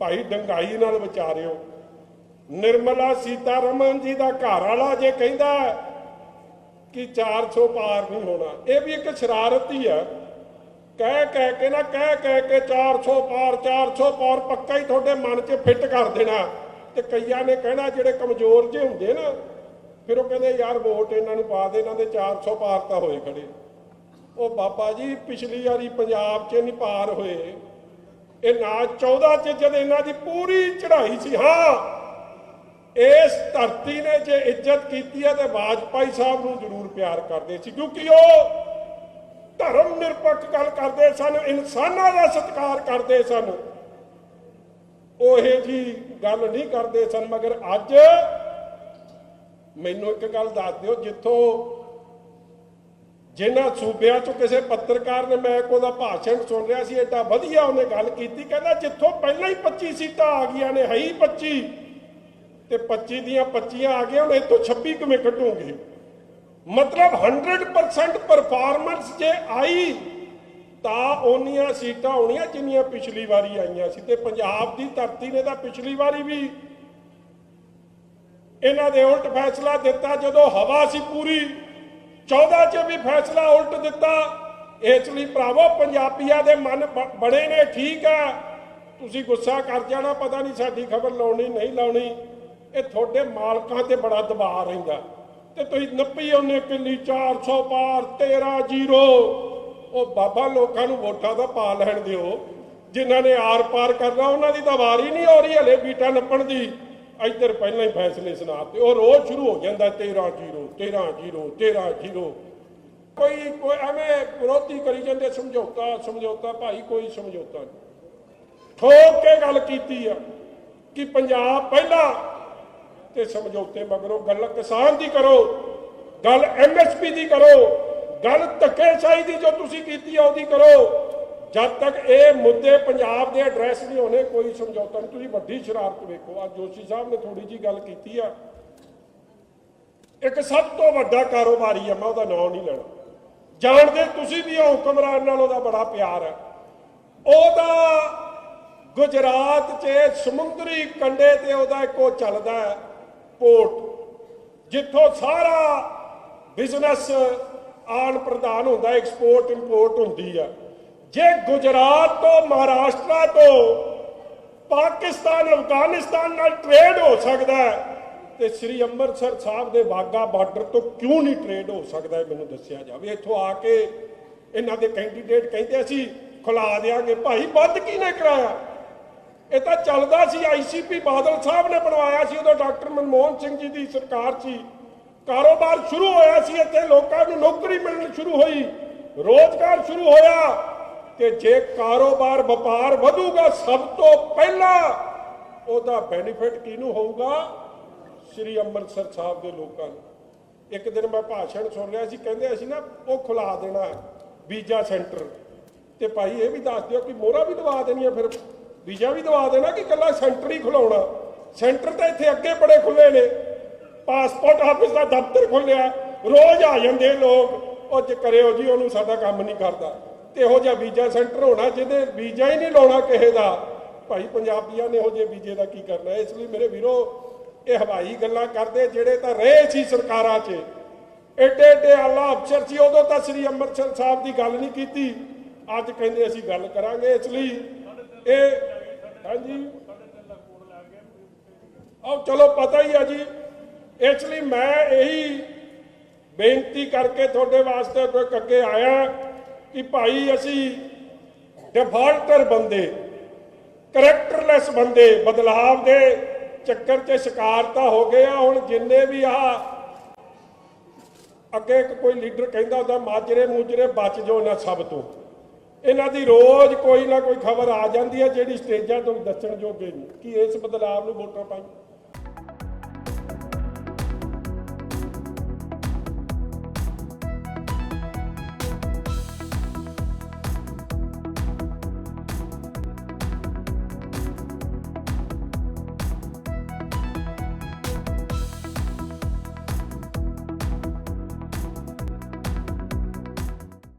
ਭਾਈ ਡੰਗਾਈ ਨਾਲ ਵਿਚਾਰਿਓ। ਨਿਰਮਲਾ ਸੀਤਾਰਮਨ ਜੀ ਦਾ ਘਰ ਵਾਲਾ ਜੇ ਕਹਿੰਦਾ ਕਿ 400 ਪਾਰ ਨਹੀਂ ਹੋਣਾ, ਇਹ ਵੀ ਇੱਕ ਸ਼ਰਾਰਤ ਹੀ ਆ। ਕਹਿ ਕਹਿ ਕੇ ਨਾ, ਕਹਿ ਕਹਿ ਕੇ 400 ਪਾਰ 400 ਪਾਰ ਪੱਕਾ ਹੀ ਤੁਹਾਡੇ ਮਨ 'ਚ ਫਿੱਟ ਕਰ ਦੇਣਾ। ਤੇ ਕਈਆਂ ਨੇ ਕਹਿਣਾ ਜਿਹੜੇ ਕਮਜ਼ੋਰ ਜੇ ਹੁੰਦੇ ਨਾ, ਫਿਰ ਉਹ ਕਹਿੰਦੇ, ਯਾਰ ਵੋਟ ਇਹਨਾਂ ਨੂੰ ਪਾ ਦੇ, ਇਹਨਾਂ ਦੇ 400 ਪਾਰ ਤਾਂ ਹੋਏ ਖੜੇ। ਉਹ ਬਾਬਾ ਜੀ ਪਿਛਲੀ ਵਾਰੀ ਪੰਜਾਬ 'ਚ ਨਹੀਂ ਪਾਰ ਹੋਏ। ਇਹ ਨਾ 14 'ਚ ਜਦ ਇਹਨਾਂ ਦੀ ਪੂਰੀ ਚੜ੍ਹਾਈ ਸੀ, ਹਾਂ। ਇਸ ਧਰਤੀ ਨੇ ਜੇ ਇੱਜ਼ਤ ਕੀਤੀ ਹੈ ਤੇ ਵਾਜਪਾਈ ਸਾਹਿਬ ਨੂੰ ਜ਼ਰੂਰ ਪਿਆਰ ਕਰਦੇ ਸੀ, ਕਿਉਂਕਿ ਉਹ ਧਰਮ ਨਿਰਪੱਖ ਗੱਲ ਕਰਦੇ ਸਨ, ਇਨਸਾਨਾਂ ਦਾ ਸਤਿਕਾਰ ਕਰਦੇ ਸਨ। ਉਹ ਇਹ ਜੀ ਗੱਲ ਨਹੀਂ ਕਰਦੇ ਸਨ, ਮਗਰ ਅੱਜ ਮੈਨੂੰ ਇੱਕ ਗੱਲ ਦੱਸ ਦਿਓ, ਜਿੱਥੋਂ ਜਿਨ੍ਹਾਂ ਸੂਬਿਆਂ ਚੋਂ ਕਿਸੇ ਪੱਤਰਕਾਰ ਨੇ ਮੈਂ ਉਹਦਾ ਭਾਸ਼ਣ ਸੁਣ ਰਿਹਾ ਸੀ ਐਡਾ ਵਧੀਆ ਉਹਨੇ ਗੱਲ ਕੀਤੀ, ਕਹਿੰਦਾ ਜਿੱਥੋਂ ਪਹਿਲਾਂ ਹੀ 25 ਸੀਟਾਂ ਆ ਗਈਆਂ ਨੇ ਹਈ ਹੀ 25 ਤੇ 25 ਦੀਆਂ 25 ਆ ਗਈਆਂ, ਹੁਣ ਇੱਥੋਂ 26 ਕਿਵੇਂ ਕੱਢੋਗੇ? ਮਤਲਬ 100% ਪਰਫਾਰਮੈਂਸ ਜੇ ਆਈ, ਤਾਂ ਉਹਨੀਆਂ ਸੀਟਾਂ ਹੋਣੀਆਂ ਜਿੰਨੀਆਂ ਪਿਛਲੀ ਵਾਰੀ ਆਈਆਂ ਸੀ, ਤੇ ਪੰਜਾਬ ਦੀ ਧਰਤੀ ਨੇ ਤਾਂ ਪਿਛਲੀ ਵਾਰੀ ਵੀ ਇਹਨਾਂ ਦੇ ਉਲਟ ਫੈਸਲਾ ਦਿੱਤਾ, ਜਦੋਂ ਹਵਾ ਸੀ ਪੂਰੀ 14 ਚ ਵੀ ਫੈਸਲਾ ਉਲਟ ਦਿੱਤਾ। ਇਸ ਲਈ ਭਰਾਵੋ, ਪੰਜਾਬੀਆਂ ਦੇ ਮਨ ਬ- ਬੜੇ ਨੇ, ਠੀਕ ਆ। ਤੁਸੀਂ ਗੁੱਸਾ ਕਰ ਜਾਣਾ, ਪਤਾ ਨਹੀਂ ਸਾਡੀ ਖਬਰ ਲਾਉਣੀ, ਨਹੀਂ ਲਾਉਣੀ। ਇਹ ਤੁਹਾਡੇ ਮਾਲਕਾਂ ਤੇ ਬੜਾ ਦਬਾਅ ਰਹਿੰਦਾ। ਤੇ ਤੁਸੀਂ ਨੱਪੀ ਉਹਨੇ ਕਿੱਲੀ 400 ਪਾਰ 13 ਜ਼ੀਰੋ। ਉਹ ਬਾਬਾ ਲੋਕਾਂ ਨੂੰ ਵੋਟਾਂ ਦਾ ਪਾ ਲੈਣ ਦਿਓ। ਜਿਨ੍ਹਾਂ ਨੇ ਆਰ ਪਾਰ ਕਰਨਾ, ਉਹਨਾਂ ਦੀ ਤਾਂ ਵਾਰੀ ਨਹੀਂ ਹੋ ਰਹੀ, ਹਲੇ ਬੀਟਾ ਨੱਪਣ ਦੀ। ਇੱਧਰ ਪਹਿਲਾਂ ਹੀ ਫੈਸਲੇ ਸੁਣਾਤੇ ਉਹ ਰੋਜ਼ ਸ਼ੁਰੂ ਹੋ ਜਾਂਦਾ 13 ਜ਼ੀਰੋ 13 ਜ਼ੀਰੋ 13 ਜ਼ੀਰੋ। ਕੋਈ ਕੋਈ ਐਵੇਂ ਵਿਰੋਧੀ ਕਰੀ ਜਾਂਦੇ, ਸਮਝੌਤਾ ਸਮਝੌਤਾ, ਭਾਈ ਕੋਈ ਸਮਝੌਤਾ ਨਹੀਂ। ਠੋਕ ਕੇ ਗੱਲ ਕੀਤੀ ਆ ਕਿ ਪੰਜਾਬ ਪਹਿਲਾਂ ਤੇ ਸਮਝੌਤੇ ਮਗਰੋਂ ਗੱਲ ਕਿਸਾਨ ਦੀ ਕਰੋ, ਗੱਲ ਐਮਐਸਪੀ ਦੀ ਕਰੋ, ਗੱਲ ਧੱਕੇਸ਼ਾਹੀ ਦੀ ਜੋ ਤੁਸੀਂ ਕੀਤੀ ਆ, ਉਹਦੀ ਕਰੋ। ਜਦ ਤੱਕ ਇਹ ਮੁੱਦੇ ਪੰਜਾਬ ਦੇ ਐਡਰੈਸ ਨਹੀਂ ਹੋਣੇ, ਕੋਈ ਸਮਝੌਤਾ ਨਹੀਂ। ਤੁਸੀਂ ਵੱਡੀ ਸ਼ਰਾਰਤ ਵੇਖੋ। ਅੱਜ ਜੋਸ਼ੀ ਸਾਹਿਬ ਨੇ ਥੋੜੀ ਜੀ ਗੱਲ ਕੀਤੀ ਆ। ਇੱਕ ਸਭ ਤੋਂ ਵੱਡਾ ਕਾਰੋਬਾਰੀ ਆ, ਮੈਂ ਉਹਦਾ ਨਾਮ ਨਹੀਂ ਲੈਣਾ। ਜਾਣਦੇ ਤੁਸੀਂ ਵੀ ਉਹ ਹੁਕਮਰਾਨ ਨਾਲ ਉਹਦਾ ਬੜਾ ਪਿਆਰ ਹੈ ਉਹਦਾ ਗੁਜਰਾਤ 'ਚ ਸਮੁੰਦਰੀ ਕੰਢੇ ਤੇ ਉਹਦਾ ਇੱਕੋ ਚੱਲਦਾ ਹੈ, ਪੋਰਟ, ਜਿੱਥੋਂ ਸਾਰਾ ਬਿਜ਼ਨਸ ਆਨ ਪ੍ਰਦਾਨ ਹੁੰਦਾ ਐਕਸਪੋਰਟ ਇੰਪੋਰਟ ਹੁੰਦੀ ਆ। ਜੇ ਗੁਜਰਾਤ ਤੋਂ, ਮਹਾਰਾਸ਼ਟਰ ਤੋਂ ਪਾਕਿਸਤਾਨ, ਅਫਗਾਨਿਸਤਾਨ ਨਾਲ ਟ੍ਰੇਡ ਹੋ ਸਕਦਾ ਹੈ, ਤੇ ਸ੍ਰੀ ਅੰਮ੍ਰਿਤਸਰ ਸਾਹਿਬ ਦੇ ਵਾਗਾ ਬਾਰਡਰ ਤੋਂ ਕਿਉਂ ਨਹੀਂ ਟ੍ਰੇਡ ਹੋ ਸਕਦਾ ਮੈਨੂੰ ਦੱਸਿਆ ਜਾਵੇ? ਇੱਥੋਂ ਆ ਕੇ ਇਹਨਾਂ ਦੇ ਕੈਂਡੀਡੇਟ ਕਹਿੰਦੇ ਅਸੀਂ ਖੁਲਾ ਦੇਾਂਗੇ ਭਾਈ ਵੱਧ ਕਿਹਨੇ ਕਰਾਇਆ? ਇਹ ਤਾਂ ਚੱਲਦਾ ਸੀ ਆਈਸੀਪੀ ਬਾਦਲ ਸਾਹਿਬ ਨੇ ਬਣਵਾਇਆ ਸੀ, ਉਦੋਂ ਡਾਕਟਰ ਮਨਮੋਹਨ ਸਿੰਘ ਜੀ ਦੀ ਸਰਕਾਰ ਸੀ। ਕਾਰੋਬਾਰ ਸ਼ੁਰੂ ਹੋਇਆ ਸੀ, ਇੱਥੇ ਲੋਕਾਂ ਨੂੰ ਨੌਕਰੀ ਮਿਲਣੀ ਸ਼ੁਰੂ ਹੋਈ। ਰੋਜ਼ਗਾਰ ਸ਼ੁਰੂ ਹੋਇਆ। ਤੇ ਜੇ ਕਾਰੋਬਾਰ, ਵਪਾਰ ਵਧੂਗਾ, ਸਭ ਤੋਂ ਪਹਿਲਾਂ ਉਹਦਾ ਬੈਨੀਫਿਟ ਕਿਹਨੂੰ ਹੋਊਗਾ? ਸ੍ਰੀ ਅੰਮ੍ਰਿਤਸਰ ਸਾਹਿਬ ਦੇ ਲੋਕਾਂ ਨੂੰ। ਇੱਕ ਦਿਨ ਮੈਂ ਭਾਸ਼ਣ ਸੁਣ ਰਿਹਾ ਸੀ, ਕਹਿੰਦੇ ਅਸੀਂ ਨਾ ਉਹ ਖੁਲਾ ਦੇਣਾ ਵੀਜ਼ਾ ਸੈਂਟਰ। ਤੇ ਭਾਈ ਇਹ ਵੀ ਦੱਸ ਦਿਓ ਕਿ ਮੋਹਰਾ ਵੀ ਦਵਾ ਦੇਣੀ ਆ ਫਿਰ। ਵੀਜ਼ਾ ਵੀ ਦਵਾ ਦੇਣਾ ਕਿ ਕੱਲਾ ਸੈਂਟਰ ਹੀ ਖੁਲਾਉਣਾ? ਸੈਂਟਰ ਤਾਂ ਇੱਥੇ ਅੱਗੇ ਬੜੇ ਖੁੱਲੇ ਨੇ। ਪਾਸਪੋਰਟ ਆਫਿਸ ਦਾ ਦਫ਼ਤਰ ਖੁੱਲਿਆ ਰੋਜ਼ ਆ ਜਾਂਦੇ ਲੋਕ। ਉਹ ਜੇ ਕਰਿਓ ਜੀ, ਉਹਨੂੰ ਸਾਡਾ ਕੰਮ ਨਹੀਂ ਕਰਦਾ। ਇਹੋ ਜਿਹਾ ਵੀਜ਼ਾ ਸੈਂਟਰ ਹੋਣਾ, ਜਿਹਦੇ ਵੀਜ਼ਾ ਹੀ ਨਹੀਂ ਲਾਉਣਾ ਕਿਸੇ ਦਾ। ਭਾਈ ਪੰਜਾਬੀਆਂ ਨੇ ਇਹੋ ਜਿਹੇ ਵੀਜ਼ੇ ਦਾ ਕੀ ਕਰਨਾ? ਇਸ ਲਈ ਮੇਰੇ ਵੀਰੋ, ਇਹ ਹਵਾਈ ਗੱਲਾਂ ਕਰਦੇ, ਜਿਹੜੇ ਤਾਂ ਰਹੇ ਸੀ ਸਰਕਾਰਾਂ 'ਚ। ਏਡੇ ਏਡੇ ਆਲਾ ਅਫਸਰ ਸੀ, ਉਦੋਂ ਤਾਂ ਸ੍ਰੀ ਅੰਮ੍ਰਿਤਸਰ ਸਾਹਿਬ ਦੀ ਗੱਲ ਨਹੀਂ ਕੀਤੀ। ਅੱਜ ਕਹਿੰਦੇ ਅਸੀਂ ਗੱਲ ਕਰਾਂਗੇ, ਇਸ ਲਈ ਇਹ ਹਾਂਜੀ? ਆਹ ਚਲੋ, ਪਤਾ ਹੀ ਆ ਜੀ। ਇਸ ਲਈ ਮੈਂ ਇਹੀ ਬੇਨਤੀ ਕਰਕੇ ਤੁਹਾਡੇ ਵਾਸਤੇ ਕੋਈ ਅੱਗੇ ਆਇਆ। ਕਿ ਭਾਈ ਅਸੀਂ ਡਿਫਾਲਟਰ ਬੰਦੇ, ਕਰੈਕਟਰਲੈਸ ਬੰਦੇ, ਬਦਲਾਵ ਦੇ ਚੱਕਰ 'ਚ ਸ਼ਿਕਾਰ ਤਾਂ ਹੋ ਗਏ ਆ, ਹੁਣ ਜਿੰਨੇ ਵੀ ਆ ਅੱਗੇ ਕੋਈ ਲੀਡਰ ਕਹਿੰਦਾ ਹੁੰਦਾ, ਮਾਜਰੇ ਮੂਜਰੇ ਬਚ ਜੋ ਨਾ ਸਭ ਤੋਂ। ਇਹਨਾਂ ਦੀ ਰੋਜ਼ ਕੋਈ ਨਾ ਕੋਈ ਖਬਰ ਆ ਜਾਂਦੀ ਹੈ ਜਿਹੜੀ ਸਟੇਜਾਂ ਤੋਂ ਦੱਸਣ ਜੋਗੇ ਨਹੀਂ। ਕਿ ਇਸ ਬਦਲਾਵ ਨੂੰ ਵੋਟਾਂ ਪਾਈ